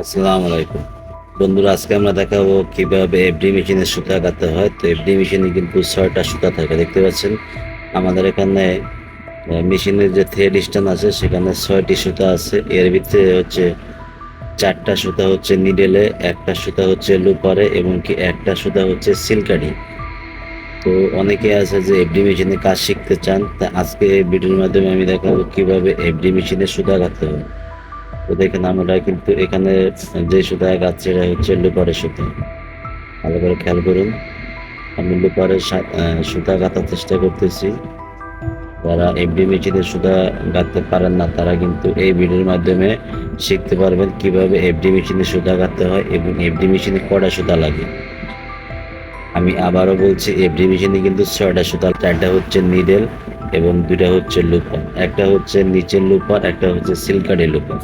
আসসালামু আলাইকুম। বন্ধুরা, আজকে আমরা দেখাবো কীভাবে এফডি মেশিনে সুতা কাটতে হয়। তো এফডি মেশিনে কিন্তু ছয়টা সুতা থাকে, দেখতে পাচ্ছেন? আমাদের এখানে মেশিনের যে থ্রেড স্ট্যান্ড আছে, সেখানে ছয়টি সুতা আছে। এর ভিতরে হচ্ছে চারটা সুতা হচ্ছে নিডেলে একটা সুতা হচ্ছে লুপারে এবং কি একটা সুতা হচ্ছে সিলকাডি তো অনেকে আছে যে এফডি মেশিনে কাজ শিখতে চান, তা আজকে ভিডিওর মাধ্যমে আমি দেখাবো কীভাবে এফডি মেশিনে সুতা কাটতে হয়। তো দেখেন আমরা কিন্তু এখানে যে সুতা গাছ সেটা হচ্ছে লুপারের সুতা। ভালো করে খেয়াল করুন। আমি লুপারের সুতা গাঁথার চেষ্টা করতেছি। যারা এফডি মেশিনের সুতা গাঁথতে পারেন না, তারা কিন্তু এই ভিডিওর মাধ্যমে শিখতে পারবেন কীভাবে এফডি মেশিনে সুতা গাঁথতে হয় এবং এফডি মেশিনে কটা সুতা লাগে। আমি আবারও বলছি এফডি মেশিনে কিন্তু ছয়টা সুতা, চারটা হচ্ছে নিডেল এবং দুইটা হচ্ছে লুপার। একটা হচ্ছে নিচের লুপার, একটা হচ্ছে সিলকাডি লুপার।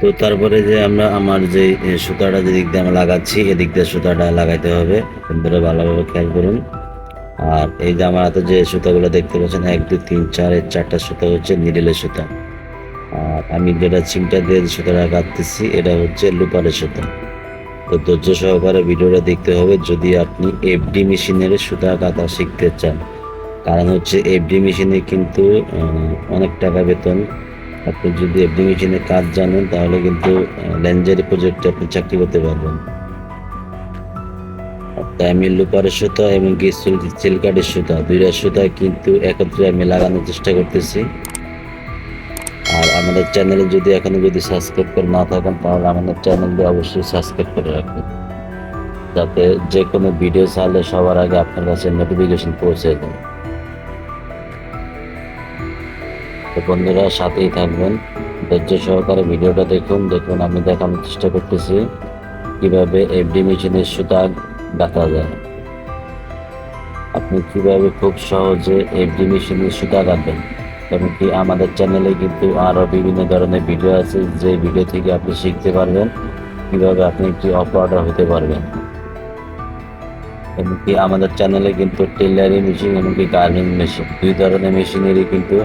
তো তারপরে যে আমরা আমার যে সুতাটা যেদিক দিয়ে আমরা লাগাচ্ছি, এদিক দিয়ে সুতাটা লাগাইতে হবে। বন্ধুরা ভালোভাবে খেয়াল করুন। আর এই যে আমার হাতে যে সুতাগুলো দেখতে পাচ্ছেন, এক, দুই, তিন, চার এর চারটা সুতা হচ্ছে নিডেলের সুতা। আর আমি যেটা চিমটা দিয়ে সুতাটা কাটতেছি, এটা হচ্ছে লুপারের সুতা। তো ধৈর্য সহকারে ভিডিওটা দেখতে হবে। যদি আপনি এফডি মেশিনের সুতা কাটা শিখতে চান, কারণ হচ্ছে এফডি মেশিনে কিন্তু অনেক টাকা বেতন আপনি যদি মেশিনে কাজ জানেন, তাহলে কিন্তু ল্যাঞ্জারি প্রজেক্টে আপনি চাকরি করতে পারবেন। আমি লুপারের সুতা এবং সিলকাটের সুতা দুইটা সুতা কিন্তু একত্রে আমি লাগানোর চেষ্টা করতেছি। আর আমাদের চ্যানেলে যদি এখনও যদি সাবস্ক্রাইব করে না থাকেন, তাহলে আমাদের চ্যানেলটি অবশ্যই সাবস্ক্রাইব করে রাখবেন। যাতে যে কোনো ভিডিও ছাড়লে সবার আগে আপনার কাছে নোটিফিকেশন পৌঁছে যায়। বন্ধুরা সাথেই থাকবেন। ধৈর্য সহকারে ভিডিওটা দেখুন। দেখুন, আমি দেখানোর চেষ্টা করতেছি কীভাবে এফডি মেশিনের সুতা গাঁথা যায়। আপনি কীভাবে খুব সহজে এফডি মেশিনের সুতা কাটবেন। এমনকি আমাদের চ্যানেলে কিন্তু আরও বিভিন্ন ধরনের ভিডিও আছে, যে ভিডিও থেকে আপনি শিখতে পারবেন কীভাবে আপনি একটি অপারেটর হতে পারবেন। এমনকি আমাদের চ্যানেলে কিন্তু টেলারি মেশিন, এমনকি গার্মেন্ট মেশিন, দুই ধরনের মেশিনেরই কিন্তু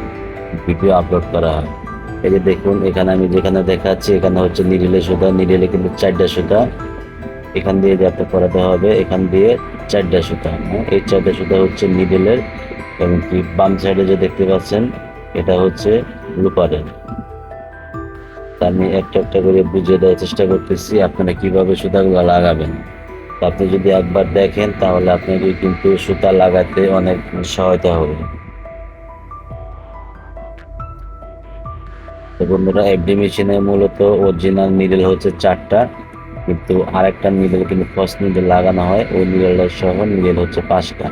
ভিডিও আপলোড করা হয়। এই যে দেখুন, এখানে আমি যেখানে দেখাচ্ছি, এখানে হচ্ছে নিডেলের সুতা নিডেলে কিন্তু চারটা সুতা। এখান দিয়ে যাতে করাতে হবে, এখান দিয়ে চারটা সুতা। হ্যাঁ এই চারটা সুতা হচ্ছে নিডেলের এবং কি, বাম সাইডে যে দেখতে পাচ্ছেন, এটা হচ্ছে লুপারের আমি একটা একটা করে বুঝিয়ে দেওয়ার চেষ্টা করতেছি, আপনারা কীভাবে সুতাগুলো লাগাবেন। আপনি যদি একবার দেখেন, তাহলে আপনাকে কিন্তু সুতা লাগাতে অনেক সহায়তা হবে। তো বন্ধুরা এফডি মেশিনে মূলত অরিজিনাল নিডেল হচ্ছে চারটা, কিন্তু আরেকটা নিডেল কিন্তু ফার্স্ট নিডেল লাগানো হয়, ওই নিডেলের সহ নিডেল হচ্ছে পাঁচটা।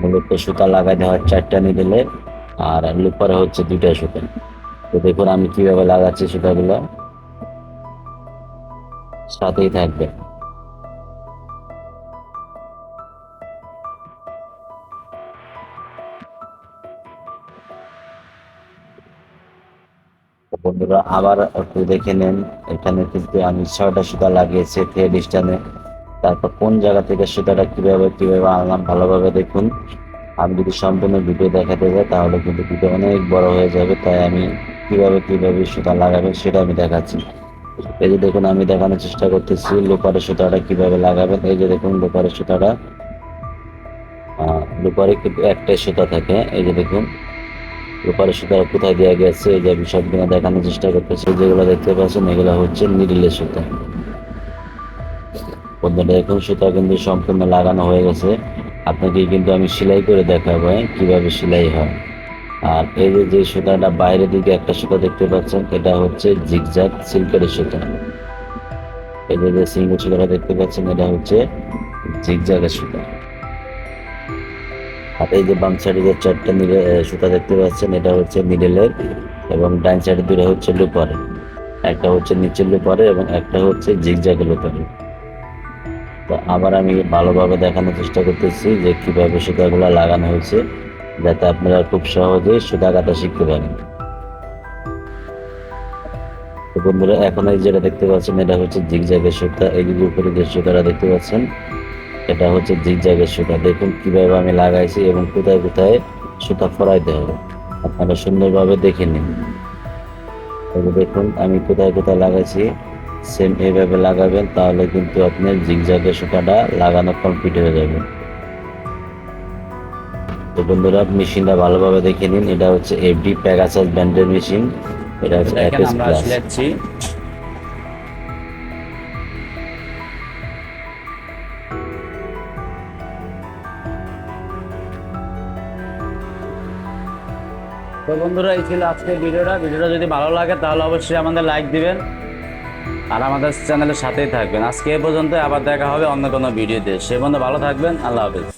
মূলত সুতা লাগাতে হয় চারটা নিডেলে আর লুপারে হচ্ছে দুইটা সুতা। তো দেখুন আমি কীভাবে লাগাচ্ছি সুতাগুলো। সাথেই থাকবে। বন্ধুরা, আবার একটু দেখে নেন। এখানে কিন্তু আমি ছয়টা সুতা লাগিয়েছি থ্রেড স্টানে তারপর কোন জায়গা থেকে সুতাটা কীভাবে কীভাবে আনলাম ভালোভাবে দেখুন। আমি যদি সম্পূর্ণ ভিডিও দেখাতে যাই, তাহলে কিন্তু ভিডিও অনেক বড় হয়ে যাবে। তাই আমি কীভাবে কীভাবে সুতা লাগাবে সেটা আমি দেখাচ্ছি। এই যে দেখুন, আমি দেখানোর চেষ্টা করতেছি লোপারের সুতাটা কীভাবে লাগাবেন। এই যে দেখুন লোপারের সুতাটা লোপারে কিন্তু একটাই সুতা থাকে। এই যে দেখুন সুতা কোথায় দেওয়া গেছে যে আমি দেখানোর চেষ্টা করতেছি যেগুলো দেখতে পাচ্ছেন এগুলো হচ্ছে নিডিলের সুতা বন্ধুরা দেখুন সুতা কিন্তু সম্পূর্ণ লাগানো হয়ে গেছে। আপনাকে কিন্তু আমি সেলাই করে দেখাবো হ্যাঁ, কীভাবে সেলাই হয়। আর এই যে যে সুতাটা বাইরের দিকে একটা সুতা দেখতে পাচ্ছেন এটা হচ্ছে জিগজ্যাগ সিল্কের সুতা। এই যে সিঙ্গেল সুতাটা দেখতে পাচ্ছেন এটা হচ্ছে জিগজ্যাগের সুতা। আর এই যে বাম সাইডে যে চারটা নিডে সুতা দেখতে পাচ্ছেন, এটা হচ্ছে নিডেলের এবং ডাইন সাইডে দুটো হচ্ছে লুপারে একটা হচ্ছে নিচের লুপারে এবং একটা হচ্ছে জিগজ্যাগের লুপারে তো আবার আমি ভালোভাবে দেখানোর চেষ্টা করতেছি যে কীভাবে সুতাগুলো লাগানো হয়েছে, যাতে আপনারা খুব সহজেই সুতা কাটা শিখতে পারেন। বন্ধুরা, এখন এই যেটা দেখতে পাচ্ছেন, এটা হচ্ছে জিগজ্যাগের সুতা। এই উপরে যে সুতাটা দেখতে পাচ্ছেন এটা হচ্ছে জিগজ্যাগের সুতা। দেখুন কীভাবে আমি লাগাইছি এবং কোথায় কোথায় সুতা ফরাইতে হবে। আপনারা সুন্দরভাবে দেখে নিন। দেখুন আমি কোথায় কোথায় লাগাইছি। সেম এইভাবে লাগাবেন তাহলে কিন্তু আপনার জিগজাগের সুতাটা লাগানো কমপ্লিট হয়ে যাবে। তো বন্ধুরা মেশিনটা ভালোভাবে দেখে নিন। এটা হচ্ছে এফডি প্যাগাসাস ব্র্যান্ডের মেশিন। এটা হচ্ছে আমরা প্লাস তো বন্ধুরা, এই ছিল আজকের ভিডিওটা। ভিডিওটা যদি ভালো লাগে, তাহলে অবশ্যই আমাদের লাইক দিবেন। আর আমাদের চ্যানেলের সাথেই থাকবেন। আজকে এ পর্যন্ত আবার দেখা হবে অন্য কোনো ভিডিওতে। সে বন্ধু ভালো থাকবেন। আল্লাহ হাফেজ।